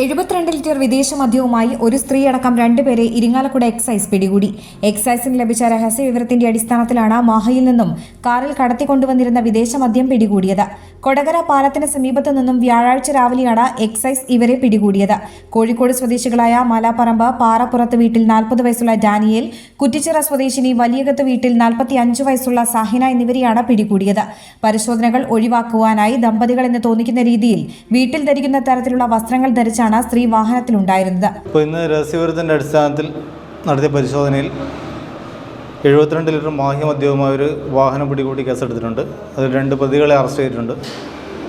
എഴുപത്തിരണ്ട് ലിറ്റർ വിദേശ മദ്യവുമായി ഒരു സ്ത്രീയടക്കം രണ്ടുപേരെ ഇരിങ്ങാലക്കുട എക്സൈസ് പിടികൂടി. എക്സൈസിന് ലഭിച്ച രഹസ്യ വിവരത്തിന്റെ അടിസ്ഥാനത്തിലാണ് മാഹയിൽ നിന്നും കാറിൽ കടത്തിക്കൊണ്ടുവന്നിരുന്ന വിദേശ മദ്യം പിടികൂടിയത്. കൊടകര പാലത്തിന് സമീപത്തു നിന്നും വ്യാഴാഴ്ച രാവിലെയാണ് എക്സൈസ് ഇവരെ പിടികൂടിയത്. കോഴിക്കോട് സ്വദേശികളായ മലാപറമ്പ് പാറപ്പുറത്ത് വീട്ടിൽ നാൽപ്പത് വയസ്സുള്ള ഡാനിയേൽ കുറ്റിച്ചിറ സ്വദേശിനി വലിയകത്ത് വീട്ടിൽ നാൽപ്പത്തി അഞ്ച് വയസ്സുള്ള സാഹിന എന്നിവരെയാണ് പിടികൂടിയത്. പരിശോധനകൾ ഒഴിവാക്കുവാനായി ദമ്പതികൾ എന്ന് തോന്നിക്കുന്ന രീതിയിൽ വീട്ടിൽ ധരിക്കുന്ന തരത്തിലുള്ള വസ്ത്രങ്ങൾ ധരിച്ചാണ് സ്ത്രീ വാഹനത്തിലുണ്ടായിരുന്നത്. ഇപ്പോൾ ഇന്ന് രഹസ്യവിവരത്തിന്റെ അടിസ്ഥാനത്തിൽ നടത്തിയ പരിശോധനയിൽ എഴുപത്തിരണ്ട് ലിറ്റർ മാഹ്യ മദ്യവുമായ ഒരു വാഹനം പിടികൂടി കേസെടുത്തിട്ടുണ്ട്. അതിൽ രണ്ട് പ്രതികളെ അറസ്റ്റ് ചെയ്തിട്ടുണ്ട്.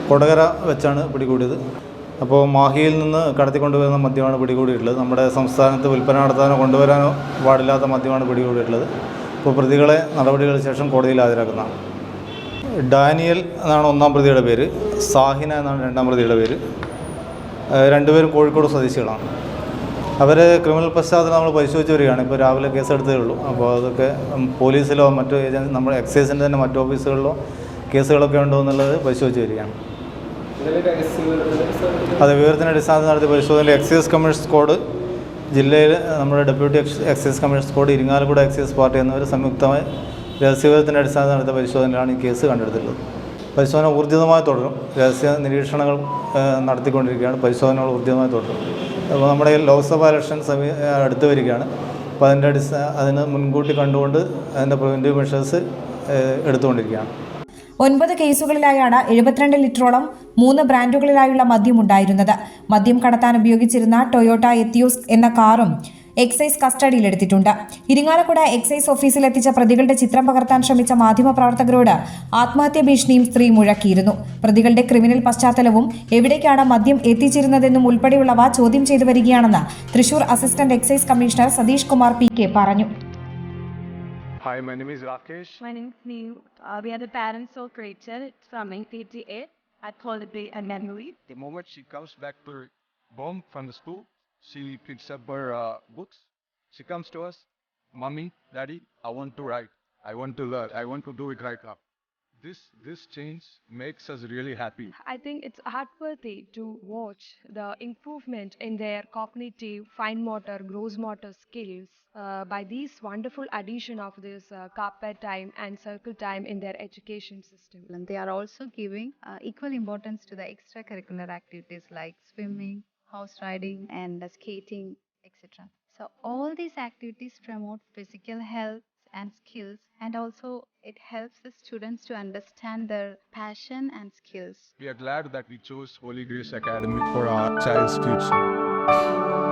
കൊടകര വെച്ചാണ് പിടികൂടിയത്. അപ്പോൾ മാഹിയിൽ നിന്ന് കടത്തിക്കൊണ്ടുവരുന്ന മദ്യമാണ് പിടികൂടിയിട്ടുള്ളത്. നമ്മുടെ സംസ്ഥാനത്ത് വിൽപ്പന നടത്താനോ കൊണ്ടുവരാനോ പാടില്ലാത്ത മദ്യമാണ് പിടികൂടിയിട്ടുള്ളത്. അപ്പോൾ പ്രതികളെ നടപടികൾക്ക് ശേഷം കോടതിയിൽ ഹാജരാക്കുന്നതാണ്. ഡാനിയൽ എന്നാണ് ഒന്നാം പ്രതിയുടെ പേര്. സാഹിന എന്നാണ് രണ്ടാം പ്രതിയുടെ പേര്. രണ്ടുപേരും കോഴിക്കോട് സ്വദേശികളാണ്. അവർ ക്രിമിനൽ പശ്ചാത്തലം നമ്മൾ പരിശോധിച്ച് വരികയാണ്. ഇപ്പോൾ രാവിലെ കേസെടുത്തേ ഉള്ളൂ. അപ്പോൾ അതൊക്കെ പോലീസിലോ മറ്റു ഏജൻസി നമ്മുടെ എക്സൈസിന്റെ തന്നെ മറ്റു ഓഫീസുകളിലോ കേസുകളൊക്കെ ഉണ്ടോ എന്നുള്ളത് പരിശോധിച്ച് വരികയാണ്. അതെ വിവരത്തിന്റെ അടിസ്ഥാനത്തിൽ നടത്തിയ പരിശോധനയിൽ എക്സൈസ് കമ്മീഷൻ സ്കോഡ് ജില്ലയിൽ നമ്മുടെ deputy ex excise commission squad Irinjalakuda excise party എന്നിവർ സംയുക്തമായി രഹസ്യവിവരത്തിന്റെ അടിസ്ഥാനത്തിൽ നടത്തിയ പരിശോധനയിലാണ് ഈ കേസ് കണ്ടെടുത്തിട്ടുള്ളത്. പരിശോധന ഊർജിതമായി തുടരും. രഹസ്യ നിരീക്ഷണങ്ങൾ നടത്തിക്കൊണ്ടിരിക്കുകയാണ്. പരിശോധനകൾ ഊർജിതമായി തുടരും. അപ്പോൾ നമ്മുടെ ലോക്സഭാ ഇലക്ഷൻ സമീ അടുത്ത് വരികയാണ്. അപ്പോൾ അതിന്റെ അടിസ്ഥാന അതിന് മുൻകൂട്ടി കണ്ടുകൊണ്ട് അതിന്റെ പ്രിവന്റീവ് മെഷേഴ്സ് എടുത്തുകൊണ്ടിരിക്കുകയാണ്. ഒൻപത് കേസുകളിലായാണ് എഴുപത്തിരണ്ട് ലിറ്ററോളം മൂന്ന് ബ്രാൻഡുകളിലായുള്ള മദ്യം ഉണ്ടായിരുന്നത്. മദ്യം കടത്താൻ ഉപയോഗിച്ചിരുന്ന ടൊയോട്ട എത്തിയോസ് എന്ന കാറും എക്സൈസ് കസ്റ്റഡിയിലെടുത്തിട്ടുണ്ട് ഇരിങ്ങാലക്കുട എക്സൈസ് ഓഫീസിൽ എത്തിച്ച പ്രതികളുടെ ചിത്രം പകർത്താൻ ശ്രമിച്ച മാധ്യമപ്രവർത്തകരോട് ആത്മഹത്യാ ഭീഷണിയും സ്ത്രീ മുഴക്കിയിരുന്നു പ്രതികളുടെ ക്രിമിനൽ പശ്ചാത്തലവും എവിടേക്കാണ് മദ്യം എത്തിച്ചിരുന്നതെന്നും ഉൾപ്പെടെയുള്ളവ ചോദ്യം ചെയ്തു വരികയാണെന്ന് Thrissur assistant excise commissioner Satheesh Kumar P K പറഞ്ഞു Hi, my name is Rakesh. My name is Neil. Uh, we are the parents of Rachel. From 1988 at Holiday and Memory. The moment she comes back to her home from the school, she picks up her uh, books. She comes to us, Mommy, Daddy, I want to write. I want to learn. I want to do it right now. This this change makes us really happy. I think it's heartworthy to watch the improvement in their cognitive, fine motor, gross motor skills uh, by this wonderful addition of this uh, carpet time and circle time in their education system. and they are also giving uh, equal importance to the extracurricular activities like swimming, horse riding, and skating, etc. So, all these activities promote physical health and skills, and also it helps the students to understand their passion and skills. We are glad that we chose Holy Grace Academy for our child's future.